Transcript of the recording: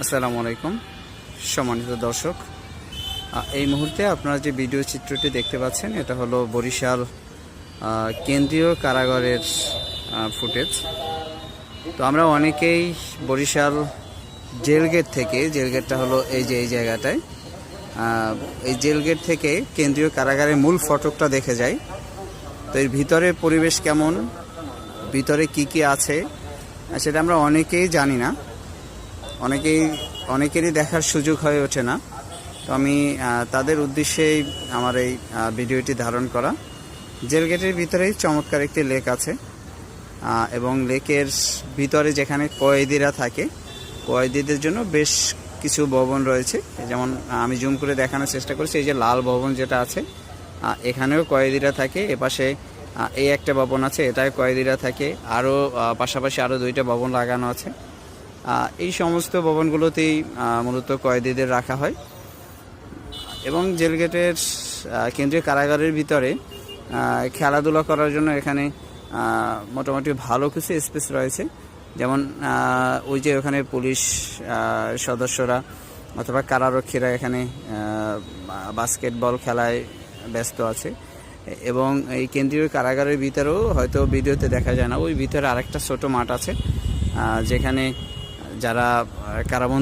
আসসালামু আলাইকুম। সম্মানিত দর্শক এই মুহূর্তে আপনারা যে ভিডিও চিত্রটি দেখতে পাচ্ছেন, এটা হলো বরিশাল কেন্দ্রীয় কারাগারের ফুটেজ। তো আমরা অনেকেই বরিশাল জেল গেট থেকে, জেল গেটটা হলো এই যে, এই জায়গাটায় এই জেল গেট থেকে কেন্দ্রীয় কারাগারের মূল ফটকটা দেখে যাই। তো এর ভিতরে পরিবেশ কেমন? ভিতরে কি কি আছে? সেটা আমরা অনেকেই জানি না। অনেকেই, অনেকেরই দেখার সুযোগ হয়ে ওঠে না। তো আমি তাদের উদ্দেশ্যেই আমার এই ভিডিওটি ধারণ করা। জেল গেটের ভিতরেই চমৎকার একটি লেক আছে। এবং লেকের ভিতরে যেখানে কয়েদিরা থাকে, কয়েদিদের জন্য বেশ কিছু ভবন রয়েছে। যেমন, আমি জুম করে দেখানোর চেষ্টা করছি, এই যে লাল ভবন যেটা আছে এখানেও কয়েদিরা থাকে, এপাশে এই একটা ভবন আছে এটায় কয়েদিরা থাকে। আরও পাশাপাশি আরও দুইটা ভবন লাগানো আছে। এই সমস্ত ভবনগুলোতেই মূলত কয়েদিদের রাখা হয়। এবং জেলগেটের কেন্দ্রীয় কারাগারের ভিতরে খেলাধুলা করার জন্য এখানে মোটামুটি ভালো কিছু স্পেস রয়েছে। যেমন ওই যে ওখানে পুলিশ সদস্যরা অথবা কারারক্ষীরা এখানে বাস্কেটবল খেলায় ব্যস্ত আছে। এবং এই কেন্দ্রীয় কারাগারের ভিতরেও হয়তো ভিডিওতে দেখা যায় না, ওই ভিতরে আরেকটা ছোট মাঠ আছে যেখানে যারা কারাবন্দী